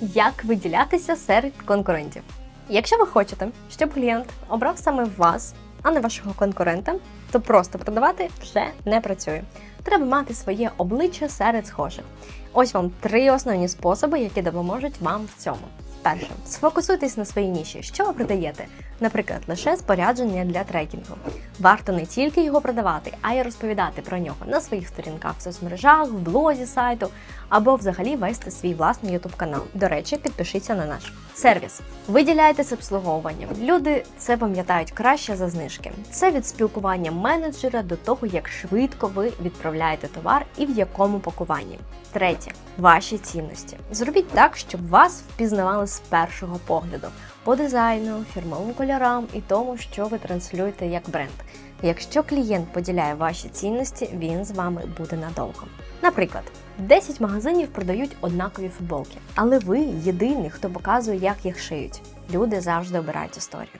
Як виділятися серед конкурентів? Якщо ви хочете, щоб клієнт обрав саме вас, а не вашого конкурента, то просто продавати вже не працює. Треба мати своє обличчя серед схожих. Ось вам три основні способи, які допоможуть вам в цьому. Перше, сфокусуйтесь на своїй ніші. Що ви продаєте? Наприклад, лише спорядження для трекінгу. Варто не тільки його продавати, а й розповідати про нього на своїх сторінках в соцмережах, в блозі сайту або взагалі вести свій власний YouTube канал. До речі, підпишіться на наш сервіс. Виділяйтесь обслуговуванням. Люди це пам'ятають краще за знижки. Це від спілкування менеджера до того, як швидко ви відправляєте товар і в якому пакуванні. Третє ваші цінності. Зробіть так, щоб вас впізнавали з першого погляду по дизайну, фірмовим кольорам і тому, що ви транслюєте як бренд. Якщо клієнт поділяє ваші цінності, він з вами буде надовго. Наприклад, 10 магазинів продають однакові футболки, але ви єдиний, хто показує, як їх шиють. Люди завжди обирають історію.